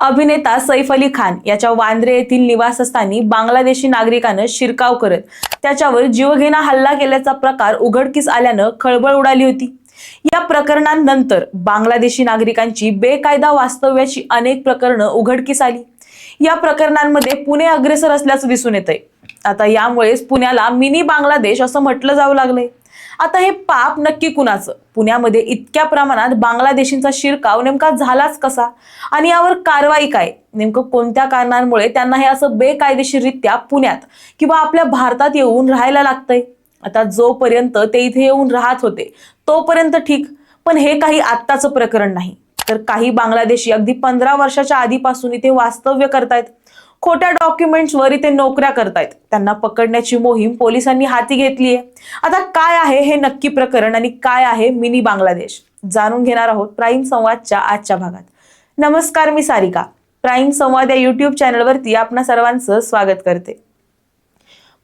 अभिनेता सैफ अली खान याच्या वांद्रे येथील निवासस्थानी बांगलादेशी नागरिकानं शिरकाव करत त्याच्यावर जीवघेणा हल्ला केल्याचा प्रकार उघडकीस आल्यानं खळबळ उडाली होती. या प्रकरणांनंतर बांगलादेशी नागरिकांची बेकायदा वास्तव्याची अनेक प्रकरणं उघडकीस आली. या प्रकरणांमध्ये पुणे अग्रेसर असल्याचं दिसून येतंय. आता यामुळेच पुण्याला मिनी बांगलादेश असं म्हटलं जाऊ लागलंय. आता हे पाप नक्की कुणाचं? पुण्यामध्ये इतक्या प्रमाणात बांगलादेशींचा शिरकाव नेमका झालाच कसा? आणि यावर कारवाई काय? नेमकं कोणत्या कारणांमुळे त्यांना हे असं बेकायदेशीररित्या पुण्यात किंवा आपल्या भारतात येऊन राहायला लागतंय? आता जोपर्यंत ते इथे येऊन राहत होते तोपर्यंत ठीक. पण हे काही आत्ताचं प्रकरण नाही. तर काही बांगलादेशी अगदी पंधरा वर्षाच्या आधीपासून इथे वास्तव्य करतायत. खोट्या डॉक्युमेंट्सवर इथे नोकऱ्या करतायत. त्यांना पकडण्याची मोहीम पोलिसांनी हाती घेतली आहे आता काय आहे हे नक्की प्रकरण आणि काय आहे मिनी बांगलादेश? जाणून घेणार आहोत प्राईम संवादच्या आजच्या भागात. नमस्कार मी सारिका. प्राईम संवाद या युट्यूब चॅनलवरती आपणा सर्वांचं स्वागत करते.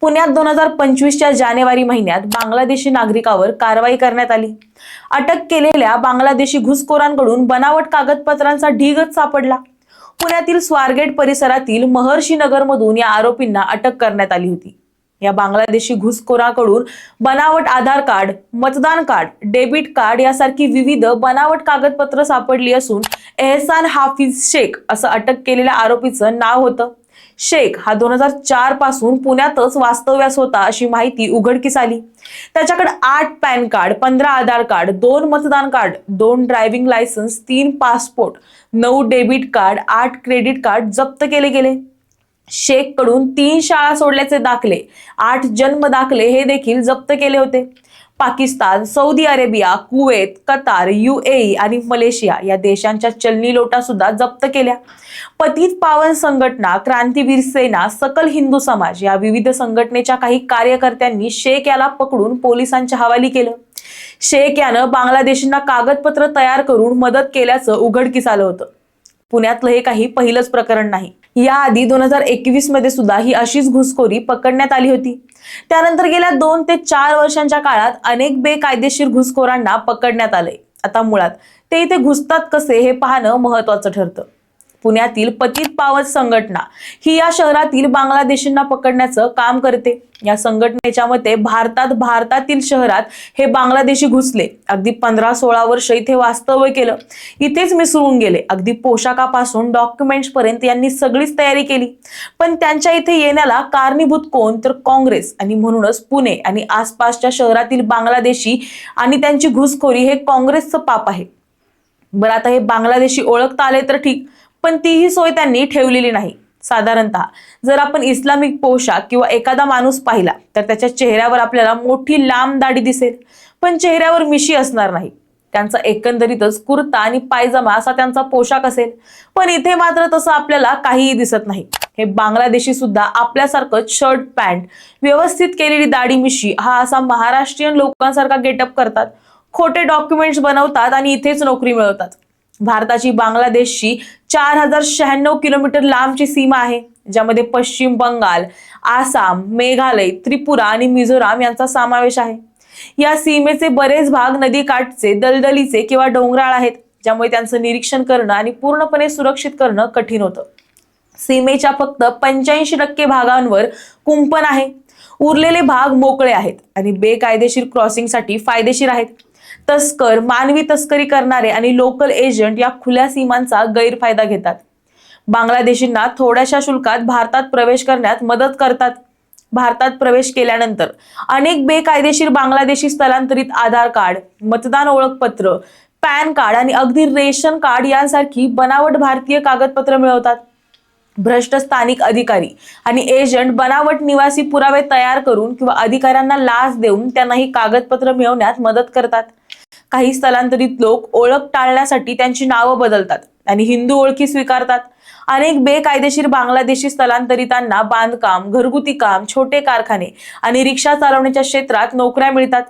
पुण्यात दोन हजार पंचवीसच्या जानेवारी महिन्यात बांगलादेशी नागरिकावर कारवाई करण्यात आली. अटक केलेल्या बांगलादेशी घुसखोरांकडून बनावट कागदपत्रांचा ढीगच सापडला. पुण्यातील स्वारगेट परिसरातील महर्षी नगरमधून या आरोपींना अटक करण्यात आली होती. या बांगलादेशी घुसखोराकडून बनावट आधार कार्ड मतदान कार्ड डेबिट कार्ड यासारखी विविध बनावट कागदपत्र सापडली असून एहसान हाफिज शेख असं अटक केलेल्या आरोपीचं नाव होतं. शेख हा दोन हजार चारपासून पुण्यातच वास्तव्यास होता अशी माहिती उघडकीस आली. त्याच्याकडे आठ पॅन कार्ड पंधरा आधार कार्ड दोन मतदान कार्ड दोन ड्रायव्हिंग लायसन्स तीन पासपोर्ट नऊ डेबिट कार्ड आठ क्रेडिट कार्ड जप्त केले गेले. शेखकडून तीन शाळा सोडल्याचे दाखले आठ जन्म दाखले हे देखील जप्त केले होते. Pakistan Saudi Arabia Kuwait Qatar UAE आणि मलेशिया या देशांच्या चलनी लोटा सुद्धा जप्त केल्या. पतित पावन संघटना क्रांतीवीर सेना सकल हिंदू समाज या विविध संघटनेच्या काही कार्यकर्त्यांनी शेख याला पकडून पोलिसांच्या हवाली केलं. शेख यानं बांगलादेशींना कागदपत्र तयार करून मदत केल्याचं उघडकीस आलं होतं. पुण्यातलं हे काही पहिलंच प्रकरण नाही. याआधी दोन हजार एकवीसमध्ये सुद्धा ही अशीच घुसखोरी पकडण्यात आली होती. त्यानंतर गेल्या दोन ते चार वर्षांच्या काळात अनेक बेकायदेशीर घुसखोरांना पकडण्यात आले आता मुळात ते इथे घुसतात कसे हे पाहणं महत्वाचं ठरतं. पुण्यातील पतित पावत संघटना ही या शहरातील बांगलादेशींना पकडण्याचं काम करते. या संघटनेच्या मते भारतात भारतातील शहरात हे बांगलादेशी घुसले. अगदी पंधरा सोळा वर्ष इथे वास्तव्य केलं. इथेच मिसळून गेले. अगदी पोशाखापासून डॉक्युमेंट्स पर्यंत यांनी सगळीच तयारी केली. पण त्यांच्या इथे येण्याला कारणीभूत कोण? तर काँग्रेस आणि म्हणूनच पुणे आणि आसपासच्या शहरातील बांगलादेशी आणि त्यांची घुसखोरी हे काँग्रेसचं पाप आहे. बरं आता हे बांगलादेशी ओळखता आले तर ठीक. पण तीही सोय त्यांनी ठेवलेली नाही. साधारणतः जर आपण इस्लामिक पोशाख किंवा एखादा माणूस पाहिला तर त्याच्या चेहऱ्यावर आपल्याला मोठी लांब दाढी दिसेल. पण चेहऱ्यावर मिशी असणार नाही. त्यांचा एकंदरीतच कुर्ता आणि पायजमा असा त्यांचा पोशाख असेल. पण इथे मात्र तसं आपल्याला काहीही दिसत नाही. हे बांगलादेशी सुद्धा आपल्यासारखं शर्ट पॅन्ट व्यवस्थित केलेली दाढी मिशी हा असा महाराष्ट्रीयन लोकांसारखा गेटअप करतात. खोटे डॉक्युमेंट्स बनवतात आणि इथेच नोकरी मिळवतात. भारताची बांगलादेशची चार हजार शहाण्णव किलोमीटर लांबची सीमा आहे ज्यामध्ये पश्चिम बंगाल आसाम मेघालय त्रिपुरा आणि मिझोराम यांचा समावेश आहे. या सीमेचे बरेच भाग नदीकाठचे दलदलीचे किंवा डोंगराळ आहेत ज्यामुळे त्यांचं निरीक्षण करणं आणि पूर्णपणे सुरक्षित करणं कठीण होतं. सीमेच्या फक्त पंच्याऐंशी टक्के भागांवर कुंपण आहे. उरलेले भाग मोकळे आहेत आणि बेकायदेशीर क्रॉसिंगसाठी फायदेशीर आहेत. तस्कर मानवी तस्करी करणारे आणि लोकल एजंट या खुल्या सीमांचा गैरफायदा घेतात. बांगलादेशींना थोड्याशा शुल्कात भारतात प्रवेश करण्यात मदत करतात. भारतात प्रवेश केल्यानंतर अनेक बेकायदेशीर बांगलादेशी स्थलांतरित आधार कार्ड मतदान ओळखपत्र पॅन कार्ड आणि अगदी रेशन कार्ड यांसारखी बनावट भारतीय कागदपत्र मिळवतात. भ्रष्ट स्थानिक अधिकारी आणि एजंट बनावट निवासी पुरावे तयार करून किंवा अधिकाऱ्यांना लाच देऊन त्यांना ही कागदपत्र मिळवण्यात मदत करतात. काही स्थलांतरित लोक ओळख टाळण्यासाठी त्यांची नावं बदलतात. आणि हिंदू ओळखी स्वीकारतात. अनेक बेकायदेशीर बांगलादेशी स्थलांतरितांना बांधकाम घरगुती काम छोटे कारखाने आणि रिक्षा चालवण्याच्या क्षेत्रात नोकऱ्या मिळतात.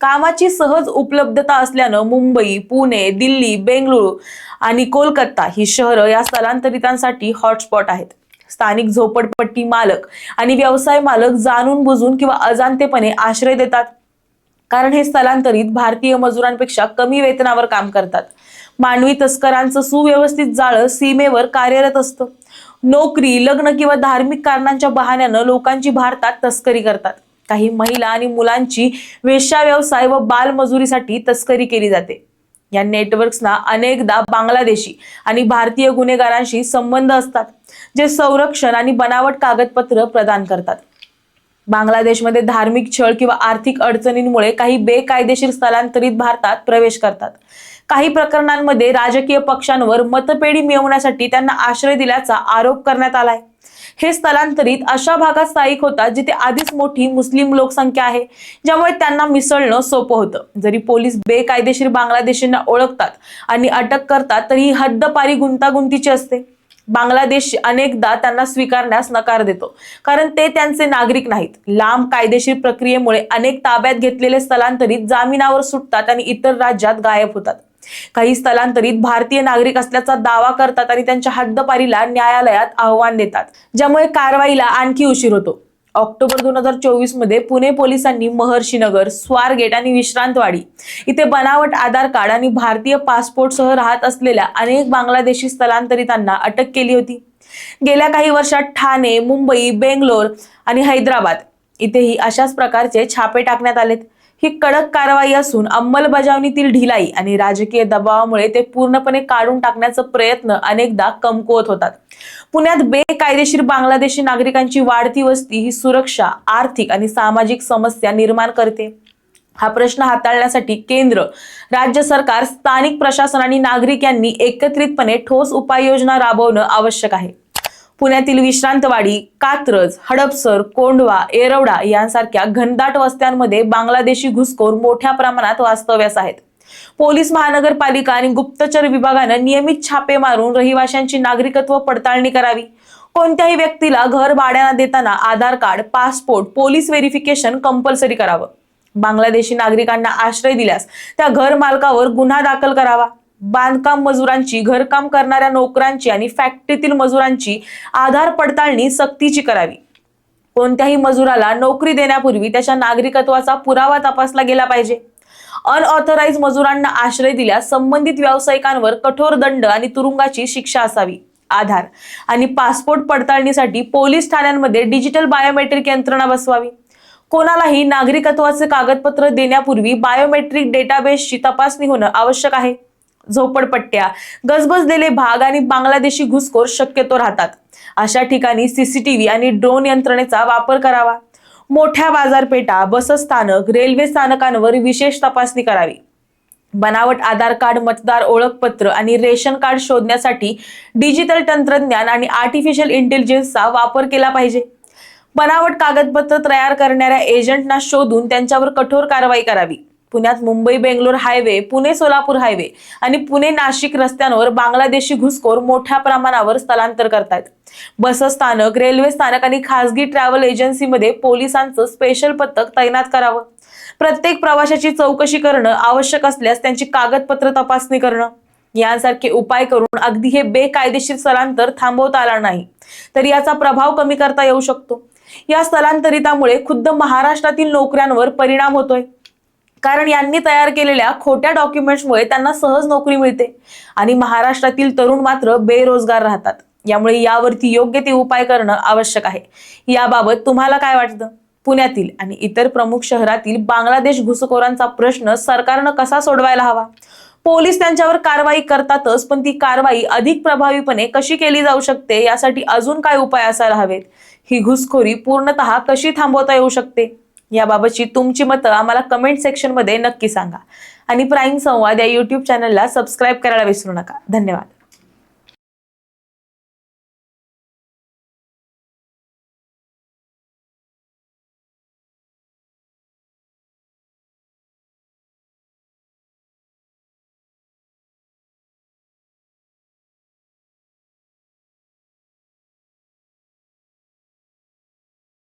कामाची सहज उपलब्धता असल्यानं मुंबई पुणे दिल्ली बेंगळुरू आणि कोलकाता ही शहरं या स्थलांतरितांसाठी हॉटस्पॉट आहेत. स्थानिक झोपडपट्टी मालक आणि व्यवसाय मालक जाणून बुजून किंवा अजाणतेपणे आश्रय देतात. कारण हे स्थलांतरित भारतीय मजुरांपेक्षा कमी वेतनावर काम करतात. मानवी तस्करांचं सुव्यवस्थित जाळं सीमेवर कार्यरत असतं. नोकरी लग्न किंवा धार्मिक कारणांच्या बहाण्यानं लोकांची भारतात तस्करी करतात. काही महिला आणि मुलांची वेश्या व्यवसाय व बालमजुरीसाठी तस्करी केली जाते. या नेटवर्क्सना अनेकदा बांगलादेशी आणि भारतीय गुन्हेगारांशी संबंध असतात जे संरक्षण आणि बनावट कागदपत्र प्रदान करतात. बांगलादेशमध्ये धार्मिक छळ किंवा आर्थिक अडचणींमुळे काही बेकायदेशीर स्थलांतरित भारतात प्रवेश करतात. काही प्रकरणांमध्ये राजकीय पक्षांवर मतपेढी मिळवण्यासाठी त्यांना आश्रय दिल्याचा आरोप करण्यात आलाय. हे स्थलांतरित अशा भागात स्थायिक होतात जिथे आधीच मोठी मुस्लिम लोकसंख्या आहे ज्यामुळे त्यांना मिसळणं सोपं होतं. जरी पोलीस बेकायदेशीर बांगलादेशींना ओळखतात आणि अटक करतात तरी ही हद्दपारी गुंतागुंतीची असते. बांगलादेश अनेकदा त्यांना स्वीकारण्यास नकार देतो. कारण ते त्यांचे नागरिक नाहीत. लांब कायदेशीर प्रक्रियेमुळे अनेक ताब्यात घेतलेले स्थलांतरित जामिनावर सुटतात आणि इतर राज्यात गायब होतात. काही स्थलांतरित भारतीय नागरिक असल्याचा दावा करतात आणि त्यांच्या हद्दपारीला न्यायालयात आव्हान देतात. ज्यामुळे कारवाईला आणखी उशीर होतो. ऑक्टोबर दोन हजार चोवीसमध्ये पुणे पोलिसांनी महर्षीनगर स्वारगेट आणि विश्रांतवाडी इथे बनावट आधार कार्ड आणि भारतीय पासपोर्टसह राहत असलेल्या अनेक बांगलादेशी स्थलांतरितांना अटक केली होती. गेल्या काही वर्षात ठाणे मुंबई बेंगलोर आणि हैदराबाद इथेही अशाच प्रकारचे छापे टाकण्यात आलेत. ही कडक कारवाई असून अंमलबजावणीतील ढिलाई आणि राजकीय दबावामुळे ते पूर्णपणे काढून टाकण्याचा प्रयत्न अनेकदा कमकुवत होतात. पुण्यात बेकायदेशीर बांगलादेशी नागरिकांची वाढती वस्ती ही सुरक्षा आर्थिक आणि सामाजिक समस्या निर्माण करते. हा प्रश्न हाताळण्यासाठी केंद्र राज्य सरकार स्थानिक प्रशासन आणि नागरिक यांनी एकत्रितपणे ठोस उपाययोजना राबवणं आवश्यक आहे. पुण्यातील विश्रांतवाडी कात्रज हडपसर कोंढवा येरवडा यांसारख्या घनदाट वस्त्यांमध्ये बांगलादेशी घुसखोर मोठ्या प्रमाणात वास्तव्यास आहेत. पोलीस महानगरपालिका आणि गुप्तचर विभागानं नियमित छापे मारून रहिवाशांची नागरिकत्व पडताळणी करावी. कोणत्याही व्यक्तीला घर भाड्यानं देताना Aadhaar card passport police verification compulsory करावं. बांगलादेशी नागरिकांना आश्रय दिल्यास त्या घर मालकावर गुन्हा दाखल करावा. बांधकाम मजुरांची घरकाम करणाऱ्या नोकरांची आणि फॅक्टरीतील मजुरांची आधार पडताळणी सक्तीची करावी. कोणत्याही मजुराला नोकरी देण्यापूर्वी त्याच्या नागरिकत्वाचा पुरावा तपासला गेला पाहिजे. अनऑथराईज मजुरांना आश्रय दिल्यास संबंधित व्यावसायिकांवर कठोर दंड आणि तुरुंगाची शिक्षा असावी. आधार आणि पासपोर्ट पडताळणीसाठी पोलीस ठाण्यांमध्ये डिजिटल बायोमेट्रिक यंत्रणा बसवावी. कोणालाही नागरिकत्वाचे कागदपत्र देण्यापूर्वी बायोमेट्रिक डेटाबेसची तपासणी होणं आवश्यक आहे. झोपडपट्ट्या गजबजलेले भाग आणि बांगलादेशी घुसखोर शक्यतो राहतात. अशा ठिकाणी सीसीटीव्ही आणि ड्रोन यंत्रणेचा वापर करावा. मोठ्या बाजारपेठा बसस्थानक रेल्वे स्थानकांवर विशेष तपासणी करावी. बनावट आधार कार्ड मतदार ओळखपत्र आणि रेशन कार्ड शोधण्यासाठी डिजिटल तंत्रज्ञान आणि आर्टिफिशियल इंटेलिजन्सचा वापर केला पाहिजे. बनावट कागदपत्र तयार करणाऱ्या एजंटना शोधून त्यांच्यावर कठोर कारवाई करावी. पुण्यात मुंबई बेंगलोर हायवे पुणे सोलापूर हायवे आणि पुणे नाशिक रस्त्यांवर बांगलादेशी घुसखोर मोठ्या प्रमाणावर स्थलांतर करतात बसस्थानक रेल्वे स्थानक आणि खासगी ट्रॅव्हल एजन्सीमध्ये पोलिसांचं स्पेशल पथक तैनात करावं. प्रत्येक प्रवाशाची चौकशी करणं आवश्यक असल्यास त्यांची कागदपत्र तपासणी करणं. यांसारखे उपाय करून अगदी हे बेकायदेशीर स्थलांतर थांबवता आला नाही तर याचा प्रभाव कमी करता येऊ शकतो. या स्थलांतरितामुळे खुद्द महाराष्ट्रातील नोकऱ्यांवर परिणाम होतोय. कारण यांनी तयार केलेल्या खोट्या डॉक्युमेंट्समुळे त्यांना सहज नोकरी मिळते. आणि महाराष्ट्रातील तरुण मात्र बेरोजगार राहतात. यामुळे यावरती योग्य ते उपाय करणं आवश्यक आहे. याबाबत तुम्हाला काय वाटतं? पुण्यातील आणि इतर प्रमुख शहरातील बांगलादेश घुसखोरांचा प्रश्न सरकारनं कसा सोडवायला हवा? पोलीस त्यांच्यावर कारवाई करतातच पण ती कारवाई अधिक प्रभावीपणे कशी केली जाऊ शकते? यासाठी अजून काय उपाय असायला हवेत? ही घुसखोरी पूर्णतः कशी थांबवता येऊ शकते? याबाबतची तुमची मतं आम्हाला कमेंट सेक्शनमध्ये नक्की सांगा. आणि प्राईम संवाद या यूट्यूब चॅनलला सबस्क्राईब करायला विसरू नका. धन्यवाद.